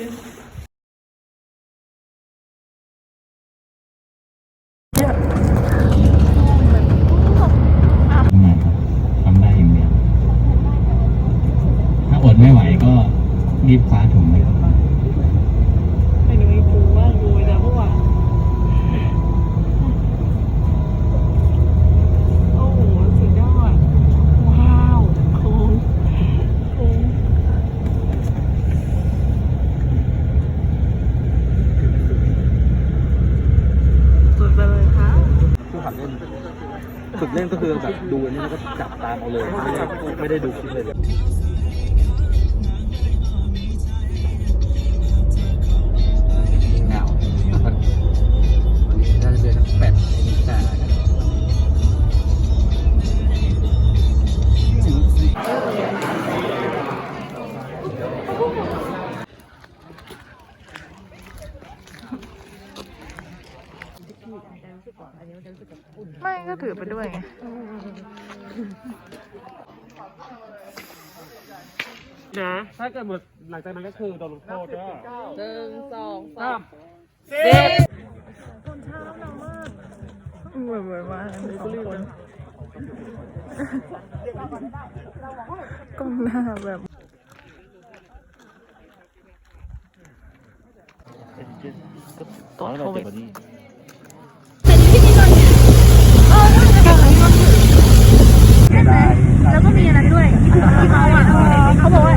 ท นะ ถ้าเกิดหมดหลังจากนั้นก็คือโดนลงโทษก็หนึ่งสองสามสิบเหมือนเหมือนว่าสองคนก้มหน้าแบบตอนเราเจ็บกว่านี้ แล้วก็มีอันนั้นด้วยที่เมาอะเขาบอกว่า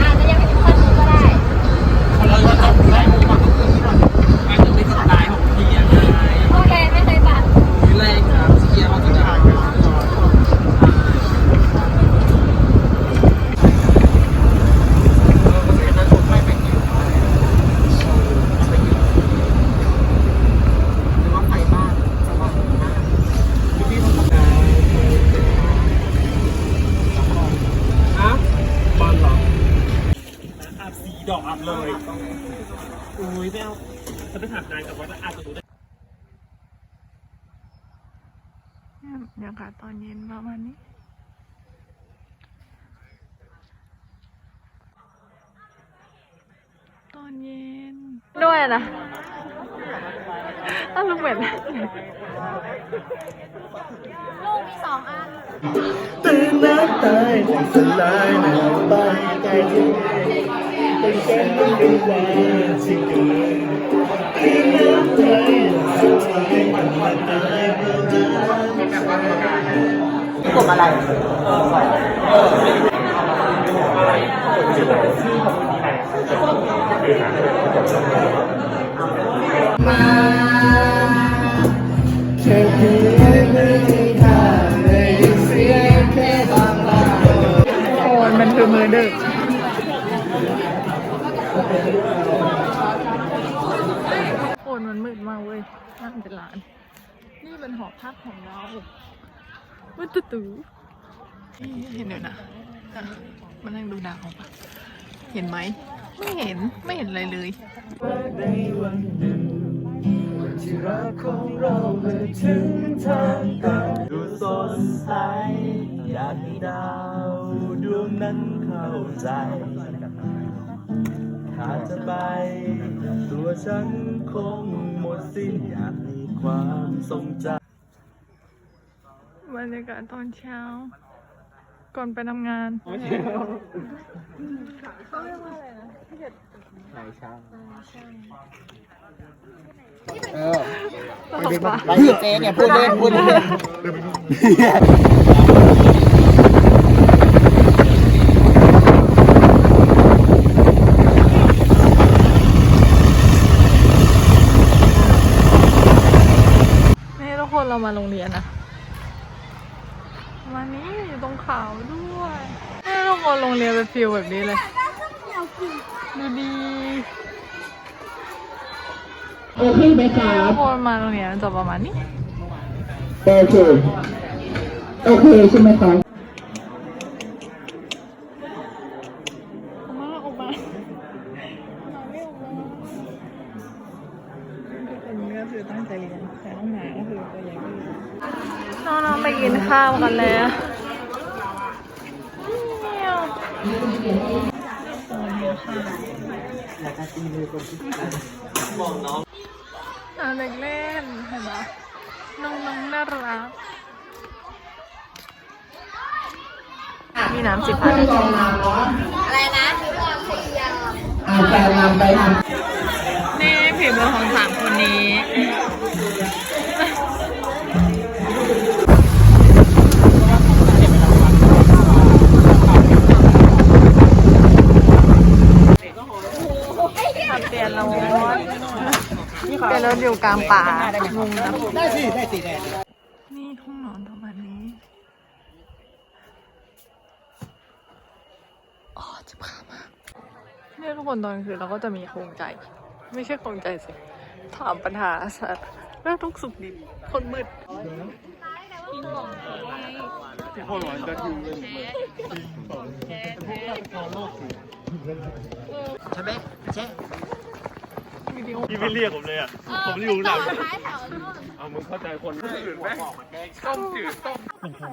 อาจจะยังไม่ถึงขั้นนั้นก็ได้ โอเค ไม่เคยปัด บอลเหรออัดสีดอกอัดเลยอุ้ยไม่เอาจะไปถามนายกับว่าอาจจะรู้ได้ บรรยากาศตอน เย็นประมาณนี้ตอนเย็นด้วยนะอ้าวลูกเป็ดลูกมีสองอันตื่นน้ำตายจากสลายในไปไกลที่เป็นแค่ไม่เป็นวันที่เกิดตื่นน้ำตาย กลุ่มอะไรแค่เพียงไม่มีทางได้ยินเสียงแค่บางลาโอนมันคือมือดึกโอนมันมืดมาก เว้ยนั่นเป็นร้าน นี่เป็นหอพักของเราวัตตูนี่เห็นเดี๋ยวนะมานั่งดูดาวปะเห็นไหม ไม่เห็น ไม่เห็นอะไรเลยในวันหนึ่งวันที่รักของเราเมื่อถึงทางตันดูสดใสอยากให้ดาวดวงนั้นเข้าใจถ้าจะไปตัวฉัน คงหมดสิ้นอยากมีความทรงจำบรรยากาศตอนเช้า ก่อนไปทำงานไปเจเนี่ยพูดเล่นพูดเล่น คนเรามาโรงเรียนนะมานี้อยู่ตรงเขาด้วยนี่ทุกคนโรงเรียนเป็นฟิลแบบนี้เลยดูดีโอเคไหมครัทุบกคนมาโรงเรียนจะประมาณนี้ โอเค โอเค ใช่ไหมคะออกมาออกมามาไม่ออกมาทุกคนก็คือตั้งใจเรียนแต่ต้องหนาก็คือตัวใหญ่ก็อยู่น้องๆไปกิน ข้าวกันแล้วอ่าเด็กเล่นเห็นปะน้องๆน่ารักมีน้ำสิบพันอาจารย์นำไปทนี่ผีมือของสามคนนี้ รถอยู่กลางป่างงนะได้สิ ได้สิได้นี่ห้องนอนประมาณนี้อ๋อจิบขามากเนี่ยทุกคนตอนคืนเราก็จะมีโครงใจ ไม่ใช่โครงใจสิถามปัญหาสัตว์เรื่องทุกข์สุขดิบคนมืดใช่ไหมใช่ วิดีโอพี่ไม่เรียกผมเลยอะ ผมอยู่หลังเอามึงเข้าใจคนอื่นไหมต้มจืดต้มตรง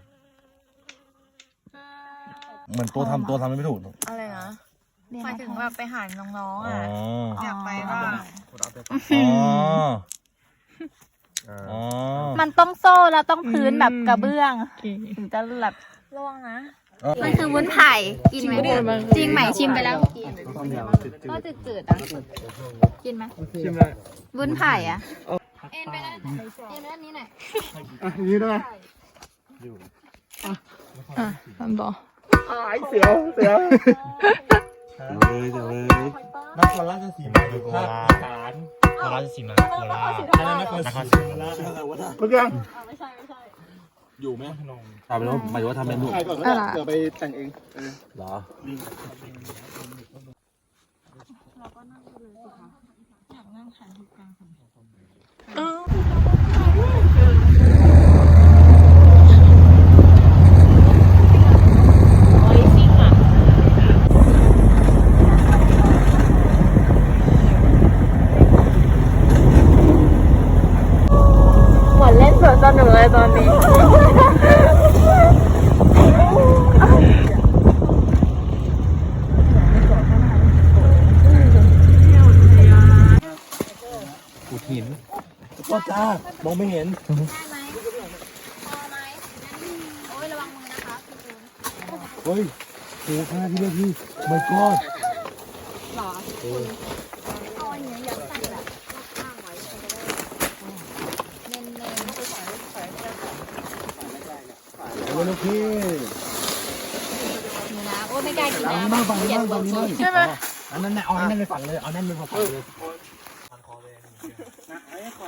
หมือนตัวทำตัวทำไม่ถูกอะไรนะเนี่ยหมายถึงว่าไปหาน้องอ๋ๆออะ อยากไปบ้าง อ๋ออ๋อมันต้องโซ่แล้วต้องพื้นแบบกระเบื้อง ถึงจะแบบร่วงนะ มันคือวุ้นไผ่กินไหมจริงไหมชิมไปแล้วก็จืดๆอะกินไหมชิมเลยวุ้นไผ่อะเอ็นไปด้านเอ็นไปด้านนี้หน่อยนี่ด้วยอะทำต่อ เสียวเสียวเลยเดี๋ยวเลยนครราชสีมาหรือภาคอีสานโคราชสีมาโคราชนครศรีธรรมราชคุณยังอยู่ไหมนงทำไปแล้วหมายว่าทำเมนูถ่ายก่อนก็ได้เดี๋ยวไปแต่งเองเหรอเออเหมือนเล่นสวนสนุกเลยตอนนี้ ขุดหิน ก็จ้ามองไม่เห็นพอไหมโอ้ยระวังมือนะคะเฮ้ยโหขนาดที่เลือกพี่ไม่กอดเอาอันนี้ยัดใส่แบบข้างๆไว้เน้นๆ เอาเลยลูกพี่นี่นะโอ้ยไม่กล้ากินอันนะนี้บ้างฝั่งนี้บ้างฝั่งนี้บ้างใช่ไหมอันนั้นน่ะเอาอันนั้นไปฝั่งเลยเอาอันนั้นไปฝั่งเลย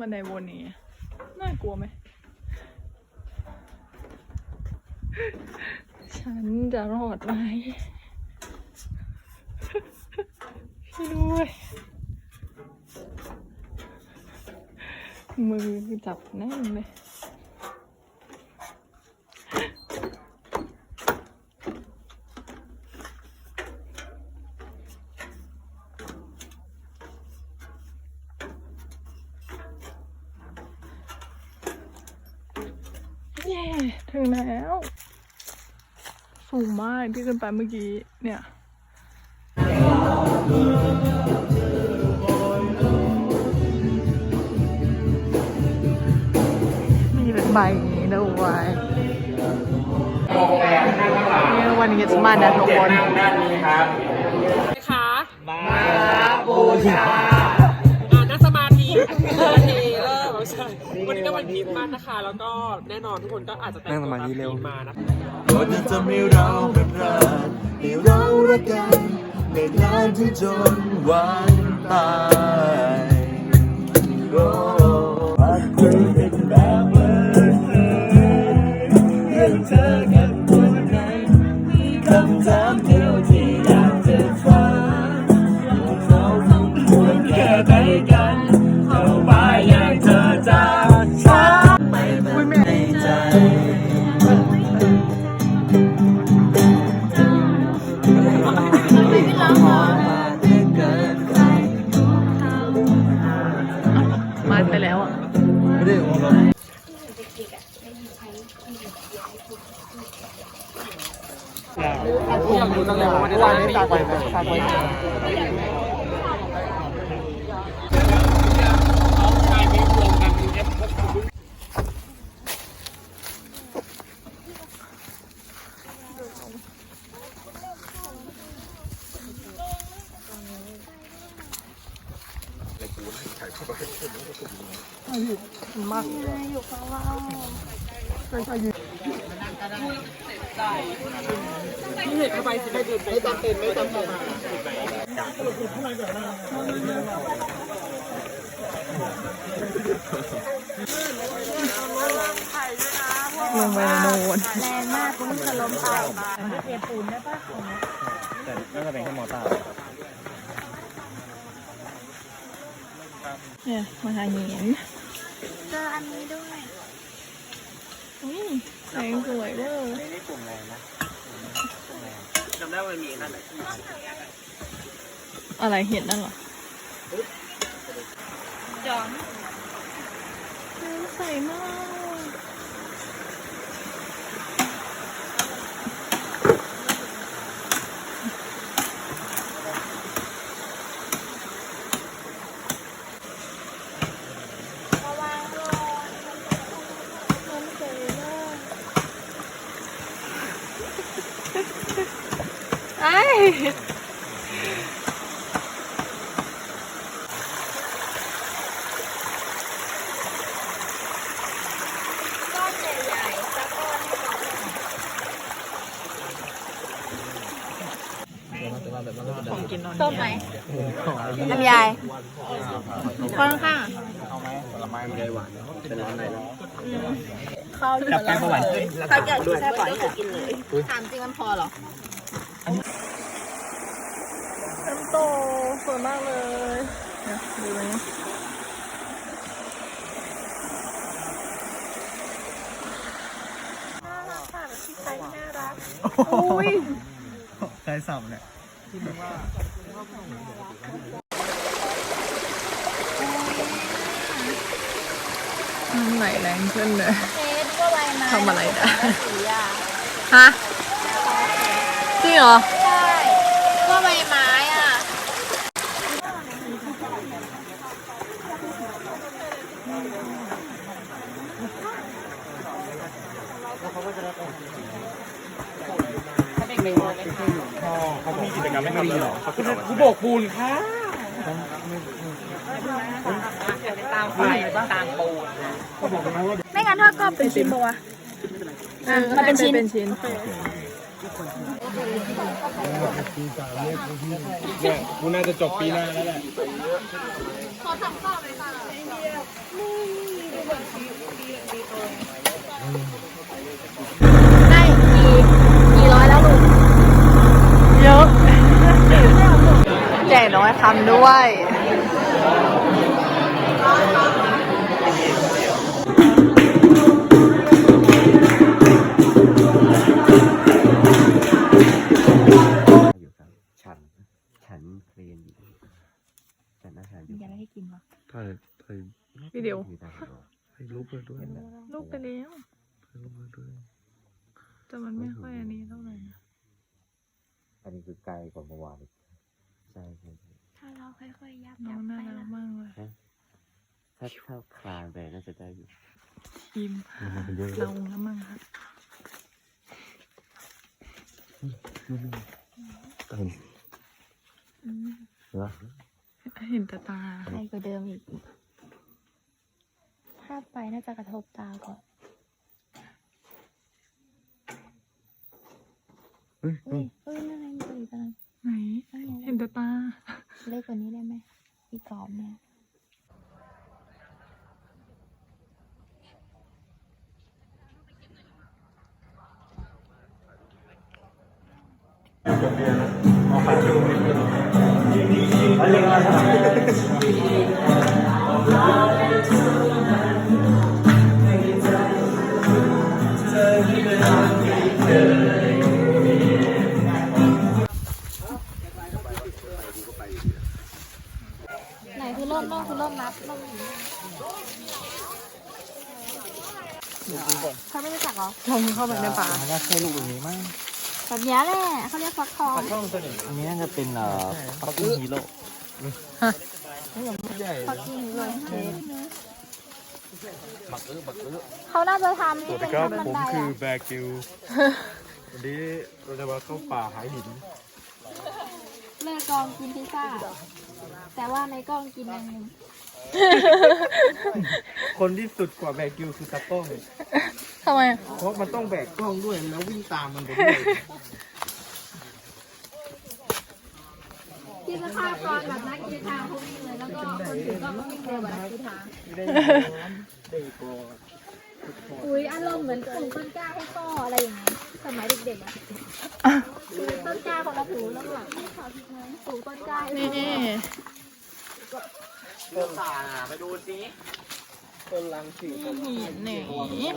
บันไดวนนี้น่ากลัวไหม ฉันจะรอดไหมช่วยด้วย มือจับแน่นเลย ถึงแล้ว สูงมากที่ขึ้นไปเมื่อกี้ เนี่ยมีเป็นใบอย่างนี้ด้วยนี่วันนี้จะมานะทุกคนนะคะมาบูชาอ่า วันนี้ก็วันคริสต์มาสนะคะ แล้วก็แน่นอนทุกคนก็อาจจะแต่งตัวตามธีมมานะคะก็จะทำให้เราเป็นพรานให้เรารักกันในนานที่จนวันตาย อยาดูจังเลยว่าวันนี้ร้านนี้จากไปจากไปที่เห็นเข้าไปสิไม่ตื่นไม่จำเป็นไม่จำเป็น ลงไปในโนน แรงมากคุณจะล้มไป น่าจะเป็นแค่มอเตอร์เนี่ยมาหาเห็นเจออันนี้ด้วยอุ้ยแสงสวยเวอร์จำได้ว่ามีนั่นแหละอะไรเห็นนั่นเหรอจอมน้ำใสมาก ระวังด้วย น้ำใสมาก ไอ้ก้อนใหญ่ๆสักก้อนให้ก่อนของกินนอนส้มไหมลำไยข้างข้างเป็นร้านไหนนะเขาเหลือแล้วเขาอยากกินแซ่บก็คือกินเลยถามจริงมันพอเหรอน้ำโตสวยมากเลยเนี่ยดูเลยนะน่ารักค่ะแบบที่ใครน่ารัก อุ้ยใครสับเนี่ยน้ำไหลแรงขึ้นเลยเจ๊ดูว่าใบไม้ทำอะไรนะสีอะฮะจริงเหรอ ใช่ว่าใบไม้อะ เขามี กิจกรรมไม่ทำเลยหรอเขาคือกูโบกปูนค่ะตามไฟตามปูนไม่งั้นถ้าก็เป็นชิ้นปะวะมันเป็นชิ้นเป็นชิ้นเนี่ยกูน่าจะจบปีหน้าแล้วแหละได้ น้อยคำด้วย อยู่ครับ ฉัน ฉันเคลียนอยู่ฉันอาหารอยู่ยังไม่ได้กินหรอถ่ายวิดีโอมีได้เหรอปด้วยลูกไปแล้วถ่ายรูปมาด้วย แต่มันไม่ค่อยอันนี้เท่าไหร่นะ อันนี้คือไกลกว่าเมื่อวานอีก ค่อยๆ ยับน้ยัองบน่าไปรัละกมากเลยถ้าถ้าคลานไปน่าจะได้อยู่ทีมมันเยอะ เราแล้วมั้งครับเห็นอืมเหรอเห็นแต่ตาใกล้กว่าเดิมอีก ถ้าไปน่าจะกระทบตาก่อนเฮ้ยเฮ้ยเฮ้ยนั่นไงมีตัวอีกตัวนึงไหนเห็นแต่ตา เล็กกว่านี้ได้ไหมอีกกรอบเนี่ยไหนคื อร่มร่มคือร่มนับร่มเขาไม่รู้จักเหรอลงเข้าไปในป่าน่าใช่ลูกแบบนี้มั้งแบบเนี้แหละเขาเรียกฟักทองอันนี้น่าจะเป็นเอ่อปักกิ้งฮีโร่ฟักกิ้งเลยเชฟบักอื้อบักอื้อเขาน่าจะทำที่เป็นครับขั้นบันผมคืออะแบกิลวันนี้เราจะมาเข้าป่าหายหินเลิกกองกินพิซซ่า แต่ว่าในกล้องกินแมงมุมคนที่สุดกว่าแบร์กิลคือตากล้อง ทำไมอะเพราะมันต้องแบกกล้องด้วยแล้ววิ่งตามมันไปด้วยที่จะฆ่าตอนแบบนักกีฬาเขาวิ่งเลยแล้วก็คนถือกล้องก็วิ่งเร็วแบบนักกีฬาไม่ได้เด็กกว่า อุ้ยอารมณ์เหมือนปลูกต้นกล้าให้พ่ออะไรอย่างเงี้ยสมัยเด็กๆอะปลูกต้นกล้าคนละผูแล้วแบบปลูกต้นกล้าให้นี่พ่อไปดูสิต้นลังสีนี่นี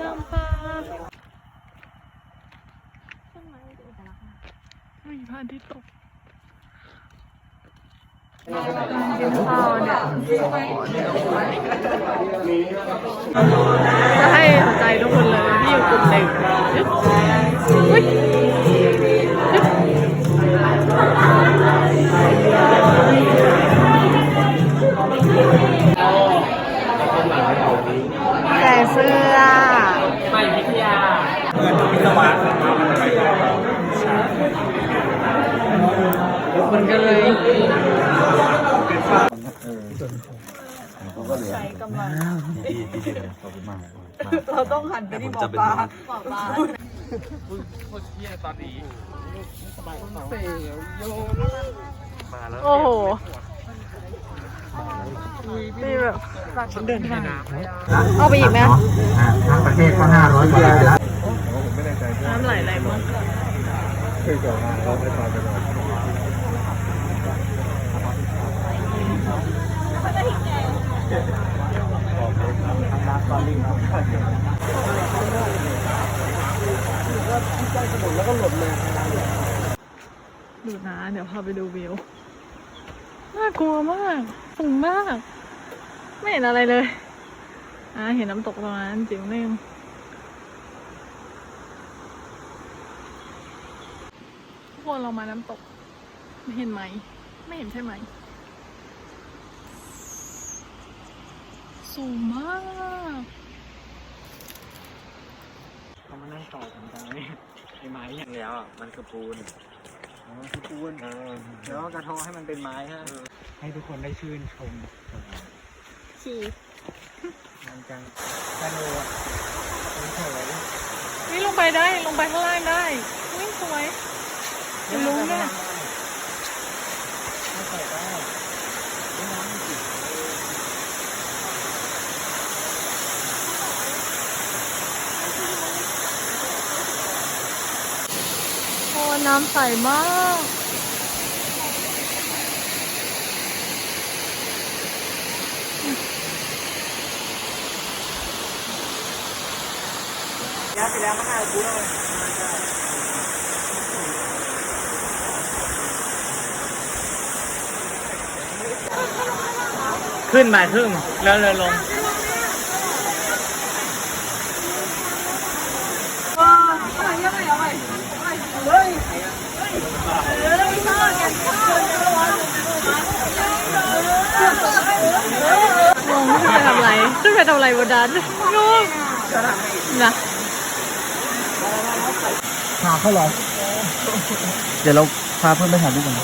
กำปา ไม่พลาดที่ตกกินข้าวเนี่ยจะให้ใจทุกคนเลยที่อยู่กลุ่มหนึ่ง นไปที่หมอปลาหมอปลาโคตรเที่ยตอนนี้โอ้โหนี่แบบฉันเดินทางเอาไปอีกไหมทั้งประเทศก็ห้าร้อยกว่าแล้วผมไม่แน่ใจน้ำไหลไหลมากเคยก่อนมาเราไม่ตามไปเลย ดูนะ เดี๋ยวพาไปดูวิว น่ากลัวมากสูงมาก ไม่เห็นอะไรเลย อ่าเห็นน้ำตกตรงนั้นจิ๋วนึงทุกคนเรามาน้ำตกไม่เห็นไหม ไม่เห็นใช่ไหม สูงมากเขามานั่งต่อกันตรงนี้ไอ้ไม้อย่างแล้วอะ มันคือปูนอ๋อ คือปูนแล้วก็กระเทาะให้มันเป็นไม้ฮะให้ทุกคนได้ชื่นชมฉี่มันจังสนุกสวยนี่ลงไปได้ลงไปข้างล่างได้วิ่งสวยจะรู้เนี่ย ไม่ใส่ได้ โอ้ น้ำใสมาก ย้ายไปแล้วมาห้าคูแล้วขึ้นมาครึ่งแล้วเลยลง งงขึ้นไปทำอะไรขึ้นไปทำอะไรบนนั้นงงนะหาเขาเหรอเดี๋ยวเราพาเพื่อนไปถ่ายรูปกัน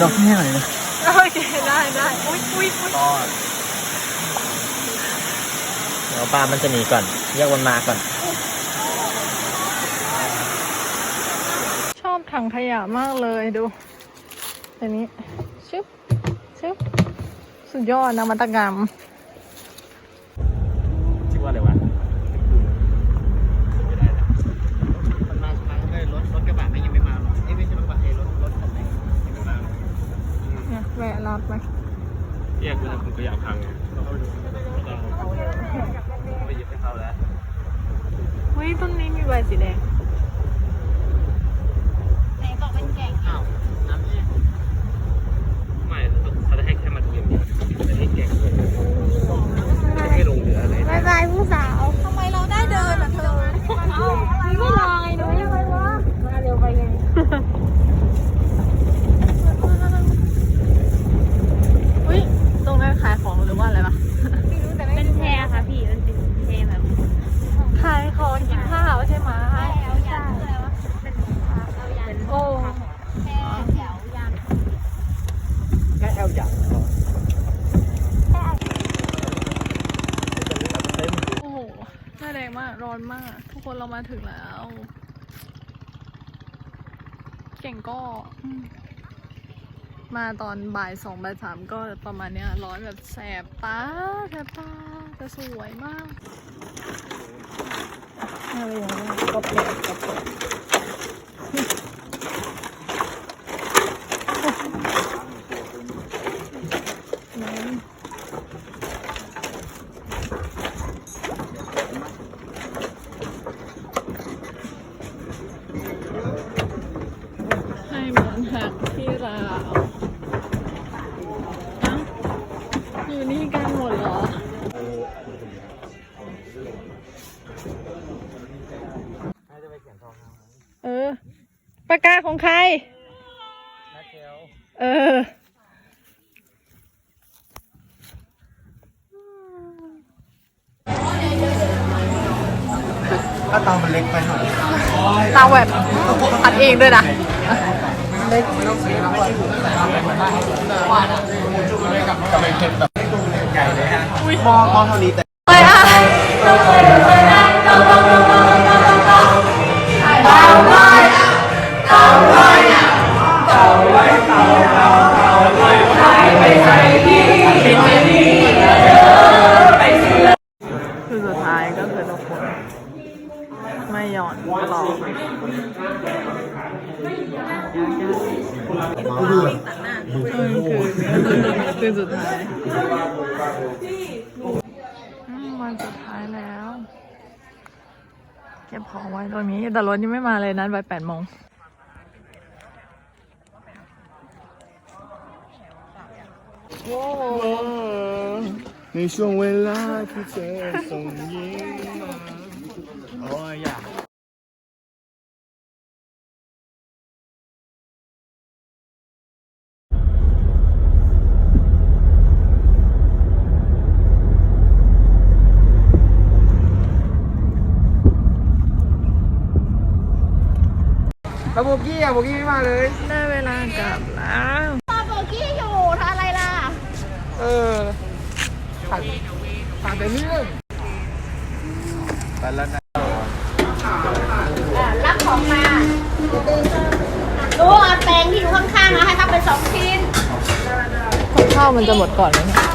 ดอกที่ไหนนะโอเคได้ได้อุ้ยอุ้ยอุ้ยเดี๋ยวปลามันจะหนีก่อนเรียกวันมาก่อน ชอบถั งขยะมากเลยดูอันนี้ชึบชึบสุดยอดนวัตกรรม ชื่อว่าอะไรวะมันมาช้าเลยรถรถกระบะไม่ยังไม่มาหรอเอ้ยไม่ใช่รถกระบะเอ้ยรถรถคันไหนยังไม่มาหรอ เนี่ยแวะรับไหม แยกคุณคุณขยะพัง ไปหยิบให้เขาแล้ว เฮ้ยต้นนี้มีใบสีแดง ไหนบอกเป็นแก่ง อ้าวน้ำเนี่ย ไม่เขาจะให้แค่มาเทียมไม่ให้แกะเลยไม่ให้ลงเหลืออะไร บายบายผู้สาวทำไมเราได้เดินอะเธอไม่ลองไงหนูยังไงวะมาเร็วไปไง อุ้ยตรงนั้นขายของหรือว่าอะไรวะ เป็นแพรค่ะพี่มันเป็นแพรแบบ ขายของกินข้าวใช่ไหม แถวยางอะไรวะเป็นเอายาง โอ้ แพรแถวยาง แค่แอลอย่าง โอ้โหหน้าแดงมาก ร้อนมาก ทุกคนเรา มาถึงแล้ว เก่งก็ มาตอนบ่ายสองบ่ายสามก็ประมาณเนี้ย ร้อนแบบแสบตาแสบตาแต่สวยมากอะไรอย่างเงี้ยก็แปลกก็แปลก ให้เหมือนหักที่ราวเอ้าอยู่นี่กันหมดเหรอ เออปากกาของใคร เออ ถ้าเตามันเล็กไปหน่อยตาแหวบตัดเองด้วยนะ ใหญ่เลยฮะหม้อหม้อเท่านี้แต่ไปอะต้อ เก็บของไว้ตรงนี้ แต่รถยังไม่มาเลยนัดไว้แปดโมงในช่วงเวลาที่เธอส่งยิ้มมาโอ้ยอยาก แล้วโบกี้อะโบกี้ไม่มาเลย ได้เวลากลับแล้วตอโบกี้อยู่ทำอะไรล่ะ เออผ่านผ่านไปเรื่องไปแล้วนะรับของมาดูเอาแตงที่อยู่ข้างๆนะให้ทำเป็นสองชิ้นข้าวมันจะหมดก่อนไหมเนี่ย